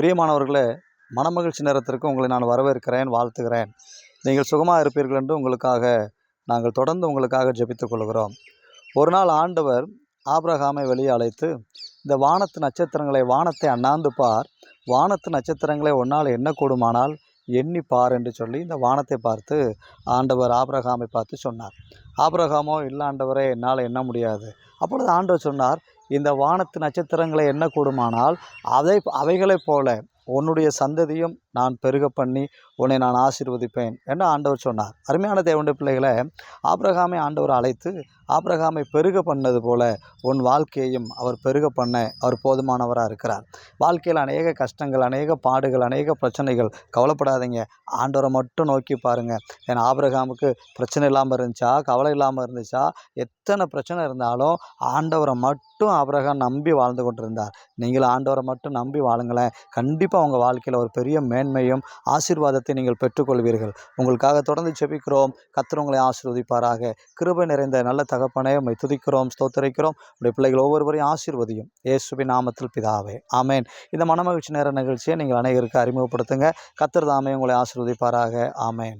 பிரியமானவர்களே மனமகிழ்ச்சி நேரத்திற்கு உங்களை நான் வரவேற்கிறேன் வாழ்த்துகிறேன். நீங்கள் சுகமாக இருப்பீர்கள் என்று உங்களுக்காக நாங்கள் தொடர்ந்து உங்களுக்காக ஜெபித்துக் கொள்கிறோம். ஒரு நாள் ஆண்டவர் ஆப்ரஹாமை வெளியே அழைத்து இந்த வானத்து நட்சத்திரங்களை வானத்தை அண்ணாந்து பார். வானத்து நட்சத்திரங்களை ஒன்றால் கூடுமானால் எண்ணி பார் என்று சொல்லி இந்த வானத்தை பார்த்து ஆண்டவர் ஆபிரகாமை பார்த்து சொன்னார். ஆபிரகாமோ இல்லை ஆண்டவரே என்னால் எண்ண முடியாது. அப்பொழுது ஆண்டவர் சொன்னார் இந்த வானத்து நட்சத்திரங்களை எண்ணக்கூடுமானால் அதை அவைகளைப் போல உன்னுடைய சந்ததியும் நான் பெருக பண்ணி உன்னை நான் ஆசீர்வதிப்பேன் என்று ஆண்டவர் சொன்னார். அருமையான தேவனுடைய பிள்ளைகளை ஆப்ரகாமை ஆண்டவர் அழைத்து ஆப்ரகாமை பெருக பண்ணது போல உன் வாழ்க்கையையும் அவர் பெருக பண்ண அவர் போதுமானவராக இருக்கிறார். வாழ்க்கையில் அநேக கஷ்டங்கள் அநேக பாடுகள் அநேக பிரச்சனைகள் கவலைப்படாதீங்க. ஆண்டவரை மட்டும் நோக்கி பாருங்கள் ஏன்னா ஆப்ரகாமுக்கு பிரச்சனை இல்லாமல் இருந்துச்சா? கவலை இல்லாமல் இருந்துச்சா? எத்தனை பிரச்சனை இருந்தாலும் ஆண்டவரை மட்டும் ஆப்ரகாம் நம்பி வாழ்ந்து கொண்டிருந்தார். நீங்களும் ஆண்டவரை மட்டும் நம்பி வாழுங்களேன். கண்டிப்பாக உங்கள் வாழ்க்கையில் ஒரு பெரிய மேன்மையும் ஆசீர்வாதத்தை நீங்கள் பெற்றுக்கொள்வீர்கள். உங்களுக்காக தொடர்ந்து செபிக்கிறோம் கத்திரவங்களை உங்களை ஆசீர்வதிப்பாராக. கிருபை நிறைந்த நல்ல தகப்பனே உம்மை துதிக்கிறோம் ஸ்தோத்தரிக்கிறோம். உடைய பிள்ளைகள் ஒவ்வொருவரையும் ஆசீர்வதியும். இயேசுபி நாமத்தில் பிதாவே. ஆமேன். இந்த மனமகிழ்ச்சி நேர நிகழ்ச்சியை நீங்கள் அனைவருக்கு அறிமுகப்படுத்துங்க. கர்த்தர் தாமே உங்களை ஆசீர்வதிப்பாராக. ஆமேன்.